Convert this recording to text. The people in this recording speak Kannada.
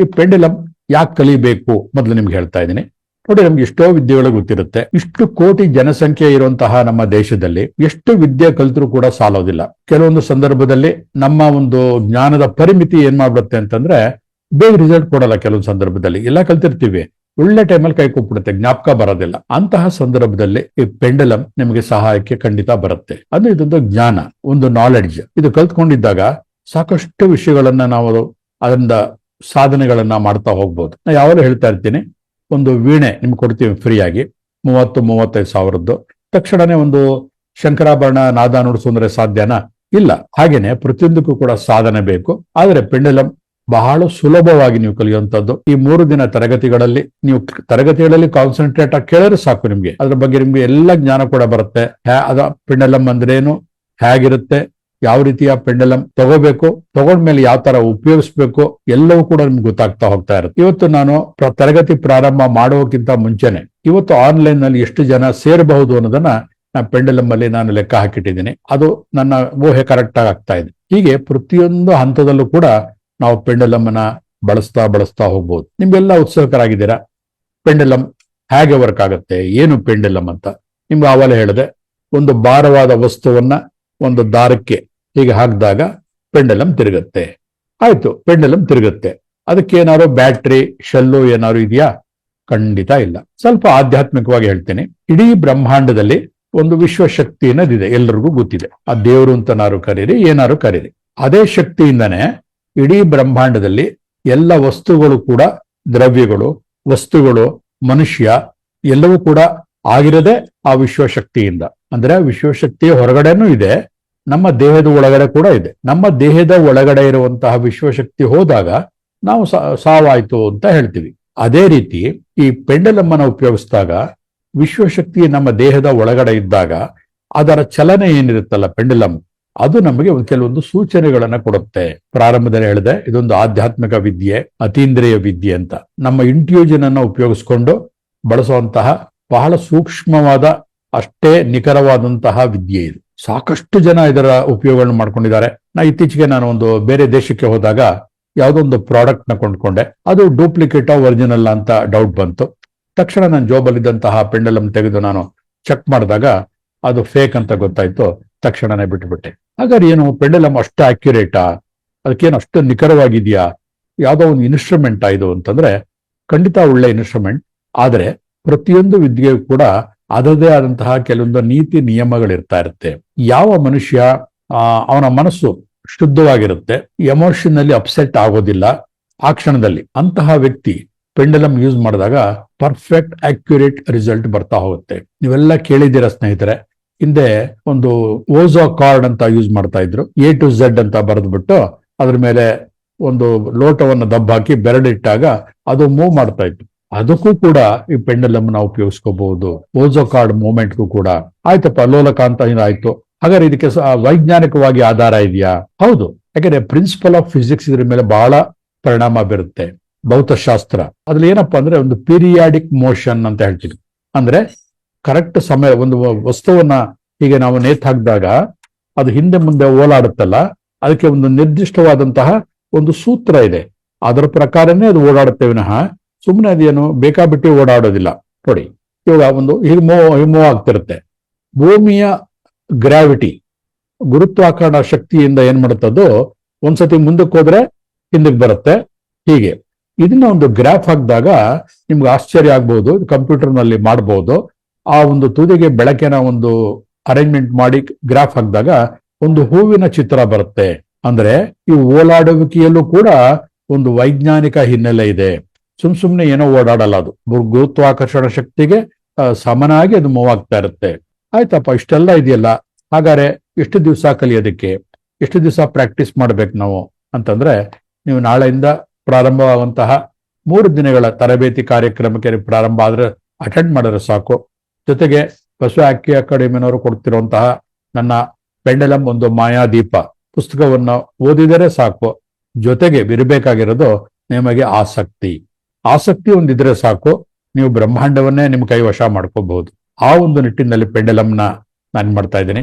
ಈ ಪೆಂಡಲಮ್ ಯಾಕೆ ಕಲಿಬೇಕು ಮೊದಲು ನಿಮ್ಗೆ ಹೇಳ್ತಾ ಇದ್ದೀನಿ. ನೋಡಿ, ನಮ್ಗೆ ಎಷ್ಟೋ ವಿದ್ಯೆಗಳು ಗೊತ್ತಿರುತ್ತೆ. ಇಷ್ಟು ಕೋಟಿ ಜನಸಂಖ್ಯೆ ಇರುವಂತಹ ನಮ್ಮ ದೇಶದಲ್ಲಿ ಎಷ್ಟು ವಿದ್ಯೆ ಕಲಿತರೂ ಕೂಡ ಸಾಲೋದಿಲ್ಲ. ಕೆಲವೊಂದು ಸಂದರ್ಭದಲ್ಲಿ ನಮ್ಮ ಒಂದು ಜ್ಞಾನದ ಪರಿಮಿತಿ ಏನ್ ಮಾಡ್ಬಿಡುತ್ತೆ ಅಂತಂದ್ರೆ ಬೇಗ ರಿಸಲ್ಟ್ ಕೊಡಲ್ಲ ಕೆಲವೊಂದು ಸಂದರ್ಭದಲ್ಲಿ. ಎಲ್ಲ ಕಲ್ತಿರ್ತೀವಿ. ಒಳ್ಳೆ ಟೈಮಲ್ಲಿ ಕೈ ಕೊಟ್ಬಿಡುತ್ತೆ. ಜ್ಞಾಪಕ ಬರೋದಿಲ್ಲ. ಅಂತಹ ಸಂದರ್ಭದಲ್ಲಿ ಈ ಪೆಂಡಲಂ ನಿಮಗೆ ಸಹಾಯಕ್ಕೆ ಖಂಡಿತ ಬರುತ್ತೆ. ಅದು ಇದೊಂದು ಜ್ಞಾನ, ಒಂದು ನಾಲೆಡ್ಜ್ ಇದು ಕಲ್ತ್ಕೊಂಡಿದ್ದಾಗ ಸಾಕಷ್ಟು ವಿಷಯಗಳನ್ನ ನಾವು ಅದರಿಂದ ಸಾಧನೆಗಳನ್ನ ಮಾಡ್ತಾ ಹೋಗ್ಬೋದು. ನಾ ಯಾವಾಗಲೂ ಹೇಳ್ತಾ ಇರ್ತೀನಿ, ಒಂದು ವೀಣೆ ನಿಮ್ಗೆ ಕೊಡ್ತೀವಿ ಫ್ರೀಯಾಗಿ, ಮೂವತ್ತು, ಮೂವತ್ತೈದು ಸಾವಿರದ್ದು. ತಕ್ಷಣನೇ ಒಂದು ಶಂಕರಾಭರಣ ನಾದ ನುಡಿಸೋಂದ್ರೆ ಸಾಧ್ಯನಾ? ಇಲ್ಲ. ಹಾಗೇನೆ ಪ್ರತಿಯೊಂದಕ್ಕೂ ಕೂಡ ಸಾಧನೆ ಬೇಕು. ಆದರೆ ಪೆಂಡಲಂ ಬಹಳ ಸುಲಭವಾಗಿ ನೀವು ಕಲಿಯುವಂತದ್ದು ಈ ಮೂರು ದಿನ ತರಗತಿಗಳಲ್ಲಿ, ನೀವು ತರಗತಿಗಳಲ್ಲಿ ಕಾನ್ಸಂಟ್ರೇಟ್ ಆಗಿ ಕೇಳಿದ್ರೆ ಸಾಕು ನಿಮ್ಗೆ. ಅದ್ರ ಬಗ್ಗೆ ನಿಮ್ಗೆ ಎಲ್ಲ ಜ್ಞಾನ ಕೂಡ ಬರುತ್ತೆ. ಅದ ಪೆಂಡಲಂ ಅಂದ್ರೇನು? ಹೇಗಿರುತ್ತೆ ಯಾವ ರೀತಿಯ ಪೆಂಡಲಂ ತಗೋಬೇಕು, ತಗೊಂಡ್ಮೇಲೆ ಯಾವ ತರ ಉಪಯೋಗಿಸ್ಬೇಕು, ಎಲ್ಲವೂ ಕೂಡ ನಿಮ್ಗೆ ಗೊತ್ತಾಗ್ತಾ ಹೋಗ್ತಾ ಇರುತ್ತೆ. ಇವತ್ತು ನಾನು ತರಗತಿ ಪ್ರಾರಂಭ ಮಾಡೋಕ್ಕಿಂತ ಮುಂಚೆನೆ ಇವತ್ತು ಆನ್ಲೈನ್ನಲ್ಲಿ ಎಷ್ಟು ಜನ ಸೇರಬಹುದು ಅನ್ನೋದನ್ನ ನಾ ಪೆಂಡಲಂ ಅಲ್ಲಿ ನಾನು ಲೆಕ್ಕ ಹಾಕಿಟ್ಟಿದ್ದೀನಿ. ಅದು ನನ್ನ ಊಹೆ ಕರೆಕ್ಟ್ ಆಗಿ ಆಗ್ತಾ ಇದೆ. ಹೀಗೆ ಪ್ರತಿಯೊಂದು ಹಂತದಲ್ಲೂ ಕೂಡ ನಾವು ಪೆಂಡಲಮ್ಮನ ಬಳಸ್ತಾ ಬಳಸ್ತಾ ಹೋಗ್ಬೋದು. ನಿಮ್ಗೆಲ್ಲ ಉತ್ಸುಕರಾಗಿದ್ದೀರಾ? ಪೆಂಡಲಂ ಹೇಗೆ ವರ್ಕ್ ಆಗುತ್ತೆ? ಏನು ಪೆಂಡಲಂ ಅಂತ? ನಿಮ್ಗೆ ಆವಾಗಲೇ ಹೇಳಿದೆ, ಒಂದು ಭಾರವಾದ ವಸ್ತುವನ್ನ ಒಂದು ದಾರಕ್ಕೆ ಹೀಗೆ ಹಾಕಿದಾಗ ಪೆಂಡಲಂ ತಿರುಗುತ್ತೆ. ಆಯ್ತು, ಪೆಂಡಲಂ ತಿರುಗುತ್ತೆ. ಅದಕ್ಕೆ ಏನಾದ್ರು ಬ್ಯಾಟ್ರಿ, ಶೆಲ್ಲು ಏನಾದ್ರು ಇದೆಯಾ? ಖಂಡಿತ ಇಲ್ಲ. ಸ್ವಲ್ಪ ಆಧ್ಯಾತ್ಮಿಕವಾಗಿ ಹೇಳ್ತೀನಿ. ಇಡೀ ಬ್ರಹ್ಮಾಂಡದಲ್ಲಿ ಒಂದು ವಿಶ್ವಶಕ್ತಿ ಅನ್ನೋದಿದೆ ಎಲ್ಲರಿಗೂ ಗೊತ್ತಿದೆ. ಆ ದೇವರು ಅಂತನಾರು ಕರೀರಿ, ಏನಾರು ಕರೀರಿ. ಅದೇ ಶಕ್ತಿಯಿಂದನೇ ಇಡೀ ಬ್ರಹ್ಮಾಂಡದಲ್ಲಿ ಎಲ್ಲ ವಸ್ತುಗಳು ಕೂಡ, ದ್ರವ್ಯಗಳು, ವಸ್ತುಗಳು, ಮನುಷ್ಯ, ಎಲ್ಲವೂ ಕೂಡ ಆಗಿರದೆ ಆ ವಿಶ್ವಶಕ್ತಿಯಿಂದ. ಅಂದ್ರೆ ವಿಶ್ವಶಕ್ತಿಯ ಹೊರಗಡೆನೂ ಇದೆ ನಮ್ಮ ದೇಹದ ಒಳಗಡೆ ಕೂಡ ಇದೆ. ನಮ್ಮ ದೇಹದ ಒಳಗಡೆ ಇರುವಂತಹ ವಿಶ್ವಶಕ್ತಿ ಹೋದಾಗ ನಾವು ಸಾವಾಯಿತು ಅಂತ ಹೇಳ್ತೀವಿ. ಅದೇ ರೀತಿ ಈ ಪೆಂಡಲಮ್ಮನ ಉಪಯೋಗಿಸಿದಾಗ ವಿಶ್ವಶಕ್ತಿ ನಮ್ಮ ದೇಹದ ಒಳಗಡೆ ಇದ್ದಾಗ ಅದರ ಚಲನೆ ಏನಿರುತ್ತಲ್ಲ ಪೆಂಡಲಮ್, ಅದು ನಮಗೆ ಒಂದು ಕೆಲವೊಂದು ಸೂಚನೆಗಳನ್ನ ಕೊಡುತ್ತೆ. ಪ್ರಾರಂಭದಲ್ಲಿ ಹೇಳಿದೆ, ಇದೊಂದು ಆಧ್ಯಾತ್ಮಿಕ ವಿದ್ಯೆ, ಅತೀಂದ್ರಿಯ ವಿದ್ಯೆ ಅಂತ. ನಮ್ಮ ಇಂಟ್ಯೂಜನ್ ಅನ್ನ ಉಪಯೋಗಿಸ್ಕೊಂಡು ಬಳಸುವಂತಹ ಬಹಳ ಸೂಕ್ಷ್ಮವಾದ, ಅಷ್ಟೇ ನಿಖರವಾದಂತಹ ವಿದ್ಯೆ ಇದು. ಸಾಕಷ್ಟು ಜನ ಇದರ ಉಪಯೋಗಗಳನ್ನು ಮಾಡ್ಕೊಂಡಿದ್ದಾರೆ. ನಾ ಇತ್ತೀಚೆಗೆ ನಾನು ಒಂದು ಬೇರೆ ದೇಶಕ್ಕೆ ಹೋದಾಗ ಯಾವುದೋ ಒಂದು ಪ್ರಾಡಕ್ಟ್ನ ಕೊಂಡ್ಕೊಂಡೆ. ಅದು ಡೂಪ್ಲಿಕೇಟ್ ಒರಿಜಿನಲ್ ಅಂತ ಡೌಟ್ ಬಂತು. ತಕ್ಷಣ ನನ್ನ ಜೋಬಲ್ಲಿದ್ದಂತಹ ಪೆಂಡಲಮ್ ತೆಗೆದು ನಾನು ಚೆಕ್ ಮಾಡಿದಾಗ ಅದು ಫೇಕ್ ಅಂತ ಗೊತ್ತಾಯ್ತು. ತಕ್ಷಣನೇ ಬಿಟ್ಬಿಟ್ಟೆ. ಹಾಗಾದ್ರೆ ಏನು ಪೆಂಡಲಮ್ ಅಷ್ಟು ಆಕ್ಯುರೇಟಾ ಅದಕ್ಕೇನು ಅಷ್ಟು ನಿಖರವಾಗಿದೆಯಾ? ಯಾವುದೋ ಒಂದು ಇನ್ಸ್ಟ್ರೂಮೆಂಟ್ ಇದು ಅಂತಂದ್ರೆ ಖಂಡಿತ ಒಳ್ಳೆ ಇನ್ಸ್ಟ್ರೂಮೆಂಟ್ ಆದರೆ ಪ್ರತಿಯೊಂದು ವಿದ್ಯೆಯು ಕೂಡ ಅದರದೇ ಆದಂತಹ ಕೆಲವೊಂದು ನೀತಿ ನಿಯಮಗಳಿರ್ತಾ ಇರುತ್ತೆ ಯಾವ ಮನುಷ್ಯ ಅವನ ಮನಸ್ಸು ಶುದ್ಧವಾಗಿರುತ್ತೆ ಎಮೋಷನಲ್ಲಿ ಅಪ್ಸೆಟ್ ಆಗೋದಿಲ್ಲ, ಆ ಕ್ಷಣದಲ್ಲಿ ಅಂತಹ ವ್ಯಕ್ತಿ ಪೆಂಡಲಮ್ ಯೂಸ್ ಮಾಡಿದಾಗ ಪರ್ಫೆಕ್ಟ್ ಅಕ್ಯುರೇಟ್ ರಿಸಲ್ಟ್ ಬರ್ತಾ ಹೋಗುತ್ತೆ. ನೀವೆಲ್ಲ ಕೇಳಿದ್ದೀರಾ ಸ್ನೇಹಿತರೆ? ಹಿಂದೆ ಒಂದು ಓಜೋ ಕಾರ್ಡ್ ಅಂತ ಯೂಸ್ ಮಾಡ್ತಾ ಇದ್ರು ಎ ಟು ಝೆಡ್ ಅಂತ ಬರೆದ್ಬಿಟ್ಟು ಅದ್ರ ಮೇಲೆ ಒಂದು ಲೋಟವನ್ನು ದಬ್ಬಾಕಿ ಬೆರಳಿಟ್ಟಾಗ ಅದು ಮೂವ್ ಮಾಡ್ತಾ ಇತ್ತು ಅದಕ್ಕೂ ಕೂಡ ಈ ಪೆಂಡಲಮ್ ನಾವು ಉಪಯೋಗಿಸ್ಕೋಬಹುದು. ಓಜೋ ಕಾರ್ಡ್ ಮೂಮೆಂಟ್ಗೂ ಕೂಡ. ಆಯ್ತಪ್ಪ, ಲೋಲಕ ಅಂತ ಆಯ್ತು ಹಾಗಾದ್ರೆ ಇದಕ್ಕೆ ವೈಜ್ಞಾನಿಕವಾಗಿ ಆಧಾರ ಇದೆಯಾ? ಹೌದು. ಯಾಕಂದ್ರೆ ಪ್ರಿನ್ಸಿಪಲ್ ಆಫ್ ಫಿಸಿಕ್ಸ್ ಇದ್ರ ಮೇಲೆ ಬಹಳ ಪರಿಣಾಮ ಬೀರುತ್ತೆ. ಭೌತಶಾಸ್ತ್ರ. ಅದ್ರಲ್ಲಿ ಏನಪ್ಪಾ ಅಂದ್ರೆ ಒಂದು ಪೀರಿಯಾಡಿಕ್ ಮೋಷನ್ ಅಂತ ಹೇಳ್ತೀವಿ. ಅಂದ್ರೆ ಕರೆಕ್ಟ್ ಸಮಯ, ಒಂದು ವಸ್ತುವನ್ನ ಹೀಗೆ ನಾವು ನೇತ್ ಹಾಕಿದಾಗ ಅದು ಹಿಂದೆ ಮುಂದೆ ಓಲಾಡುತ್ತಲ್ಲ, ಅದಕ್ಕೆ ಒಂದು ನಿರ್ದಿಷ್ಟವಾದಂತಹ ಒಂದು ಸೂತ್ರ ಇದೆ. ಅದರ ಪ್ರಕಾರನೇ ಅದು ಓಡಾಡುತ್ತೆ ವಿನಃ ಸುಮ್ಮನೆ ಅದೇನು ಬೇಕಾಬಿಟ್ಟಿ ಓಡಾಡೋದಿಲ್ಲ. ನೋಡಿ, ಇವಾಗ ಒಂದು ಹಿಮೋ ಹಿಮೋ ಆಗ್ತಿರುತ್ತೆ. ಭೂಮಿಯ ಗ್ರಾವಿಟಿ ಗುರುತ್ವಾಕರ್ಷಣ ಶಕ್ತಿಯಿಂದ ಏನ್ ಮಾಡುತ್ತದೋ, ಒಂದ್ಸತಿ ಮುಂದಕ್ಕೆ ಹೋದ್ರೆ ಹಿಂದಕ್ಕೆ ಬರುತ್ತೆ. ಹೀಗೆ. ಇದನ್ನ ಒಂದು ಗ್ರಾಫ್ ಹಾಕಿದಾಗ ನಿಮ್ಗೆ ಆಶ್ಚರ್ಯ ಆಗ್ಬಹುದು ಕಂಪ್ಯೂಟರ್ನಲ್ಲಿ ಮಾಡಬಹುದು ಆ ಒಂದು ತುದಿಗೆ ಬೆಳಕಿನ ಒಂದು ಅರೇಂಜ್ಮೆಂಟ್ ಮಾಡಿ ಗ್ರಾಫ್ ಹಾಕಿದಾಗ ಒಂದು ಹೂವಿನ ಚಿತ್ರ ಬರುತ್ತೆ. ಅಂದ್ರೆ ಈ ಓಲಾಡುವಿಕೆಯಲ್ಲೂ ಕೂಡ ಒಂದು ವೈಜ್ಞಾನಿಕ ಹಿನ್ನೆಲೆ ಇದೆ. ಸುಮ್ ಸುಮ್ನೆ ಏನೋ ಓಡಾಡಲ್ಲ ಅದು. ಗುರುತ್ವಾಕರ್ಷಣ ಶಕ್ತಿಗೆ ಸಮನಾಗಿ ಅದು ಮೂವ್ ಆಗ್ತಾ ಇರುತ್ತೆ. ಆಯ್ತಪ್ಪ, ಇಷ್ಟೆಲ್ಲ ಇದೆಯಲ್ಲ? ಹಾಗಾದ್ರೆ ಎಷ್ಟು ದಿವಸ ಕಲಿಯೋದಕ್ಕೆ ಎಷ್ಟು ದಿವಸ ಪ್ರಾಕ್ಟೀಸ್ ಮಾಡ್ಬೇಕು ನಾವು ಅಂತಂದ್ರೆ, ನೀವು ನಾಳೆಯಿಂದ ಪ್ರಾರಂಭವಾಗುವಂತಹ ಮೂರು ದಿನಗಳ ತರಬೇತಿ ಕಾರ್ಯಕ್ರಮಕ್ಕೆ ಪ್ರಾರಂಭ ಆದ್ರೆ ಅಟೆಂಡ್ ಮಾಡಿದ್ರೆ ಸಾಕು. ಜೊತೆಗೆ ಬಸವ ಅಕ್ಕಿ ಅಕಾಡೆಮಿನವರು ಕೊಡ್ತಿರುವಂತಹ ನನ್ನ ಪೆಂಡಲಂ ಒಂದು ಮಾಯಾದೀಪ ಪುಸ್ತಕವನ್ನು ಓದಿದರೆ ಸಾಕು. ಜೊತೆಗೆ ಬಿರಬೇಕಾಗಿರೋದು ನಿಮಗೆ ಆಸಕ್ತಿ. ಆಸಕ್ತಿ ಒಂದಿದ್ರೆ ಸಾಕು, ನೀವು ಬ್ರಹ್ಮಾಂಡವನ್ನೇ ನಿಮ್ಮ ಕೈ ವಶ ಮಾಡ್ಕೋಬಹುದು. ಆ ಒಂದು ನಿಟ್ಟಿನಲ್ಲಿ ಪೆಂಡಲಂನ ನಾನು ಮಾಡ್ತಾ ಇದ್ದೀನಿ.